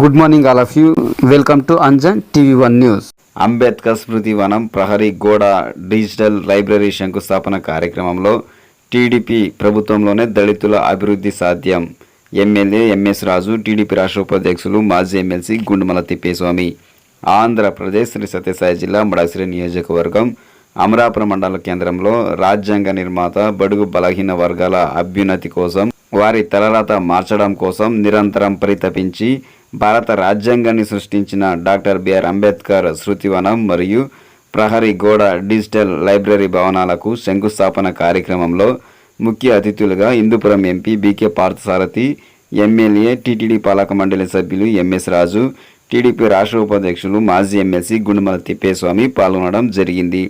Good morning all of you. Welcome to Anjan TV one news Ambedkar స్మృతి వనం ప్రహరీ గోడ digital library శంకుస్థాపన కార్యక్రమంలో టీడీపీ ప్రభుత్వంలోనే దళితుల అభివృద్ధి సాధ్యం. ఎమ్మెల్యే ఎంఎస్ రాజు టీడీపీ రాష్ట్ర ఉపాధ్యక్షులు మాజీ ఎమ్మెల్సీ గుండుమల తిప్పేస్వామి. ఆంధ్రప్రదేశ్ శ్రీ సత్యసాయి జిల్లా మడాసిరి నియోజకవర్గం అమరాపురం మండల కేంద్రంలో రాజ్యాంగ నిర్మాత బడుగు బలహీన వర్గాల అభ్యున్నతి కోసం వారి తలరాత మార్చడం కోసం నిరంతరం పరితపించి భారత రాజ్యాంగాన్ని సృష్టించిన డాక్టర్ బిఆర్ అంబేద్కర్ శృతివనం మరియు ప్రహరీ గోడ డిజిటల్ లైబ్రరీ భవనాలకు శంకుస్థాపన కార్యక్రమంలో ముఖ్య అతిథులుగా Indupuram MP BK Parthasarathy MLA TTD పాలక మండలి సభ్యులు ఎంఎస్ రాజు టీడీపీ రాష్ట్ర ఉపాధ్యక్షులు మాజీ ఎమ్మెల్సీ గుండుమల తిప్పేస్వామి పాల్గొనడం జరిగింది.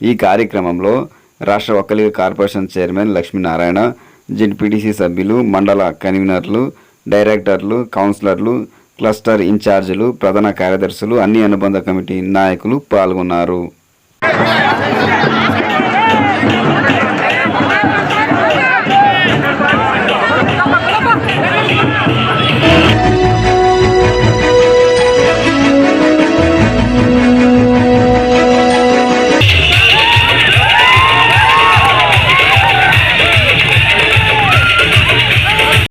ఈ కార్యక్రమంలో రాష్ట్ర Vokkaliga corporation chairman Lakshminarayana ZPTC సభ్యులు మండల కన్వీనర్లు డైరెక్టర్లు కౌన్సిలర్లు క్లస్టర్ ఇన్ఛార్జీలు ప్రధాన కార్యదర్శులు అన్ని అనుబంధ కమిటీ నాయకులు పాల్గొన్నారు.